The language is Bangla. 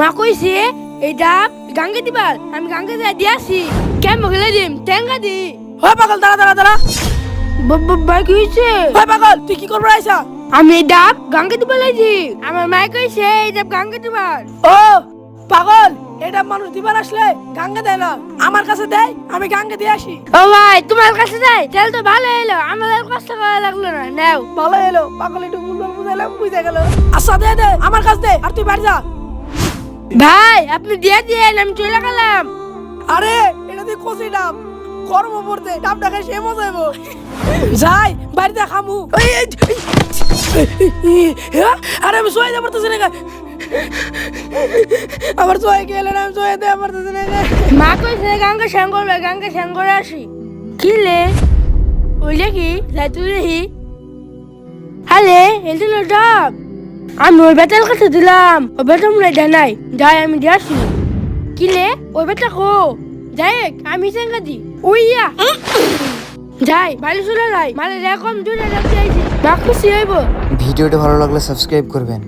মা কইছে এই ডাব গাঙ্গে দিবার আমি গাঙ্গে যাই দিয়ে আসি। কেমন গেলে দিম? টেঙ্গা দি। হয় পাগল দাঁড়া দাঁড়া দাঁড়া। ভাই কি হয়েছে হয় পাগল তুই কি করব আইসা আমি এই ডাব গাঙ্গে দিবার লাইছি আমার মাই কইছে এই ডাব গাঙ্গে দিবার। ও পাগল এটা মানুষ দিবার আসলে গাঙ্গে দেয় না। আমার কাছে দেয় আমি গাঙ্গে দিয়ে আসি। ও ভাই তোমার কাছে যাই তাহলে তো ভালো এলো আমার আর কষ্ট করা লাগল না। নাও। ভালো এলো পাগল একটু বুঝলাম বুঝাইলাম বুঝে গেল। আচ্ছা দে দে আমার কাছে দে আর তুই বাড়ি যা। ভাই আপনি দিয়ে দিয়েন আমি চলে গেলাম। আরে এটা তুই কষি ডাব। কর্ম পড়তে ডাবটা খাই সে মজা হইব। যাই বাড়িতে খামু। হ্যাঁ? আরে আমি সোয়াই দিতে পারতেছি না। আমার সোয়াই গেলে না আমি সোয়াই দিতে পারতেছি না গা। মা কইছে গাঙ্গে গাঙ্গে স্নান করে আসি। কি লে? ওই দেখি যাই তুই দেখি আরে এটা ডাব। আমি ওই বেতাল কাছে দিলাম। ওই বেটা মনে দেয় নাই। যাই, আমি দিয়ে আসি। কি লে ওই বেটা কো? যাই আমি সেঙ্গা দি। উইয়া যাই ভালো চলে যাই। মানে এরকম দূরে রাখতে আইছি। খুশি হইব। ভিডিওটা ভালো লাগলে সাবস্ক্রাইব করবেন।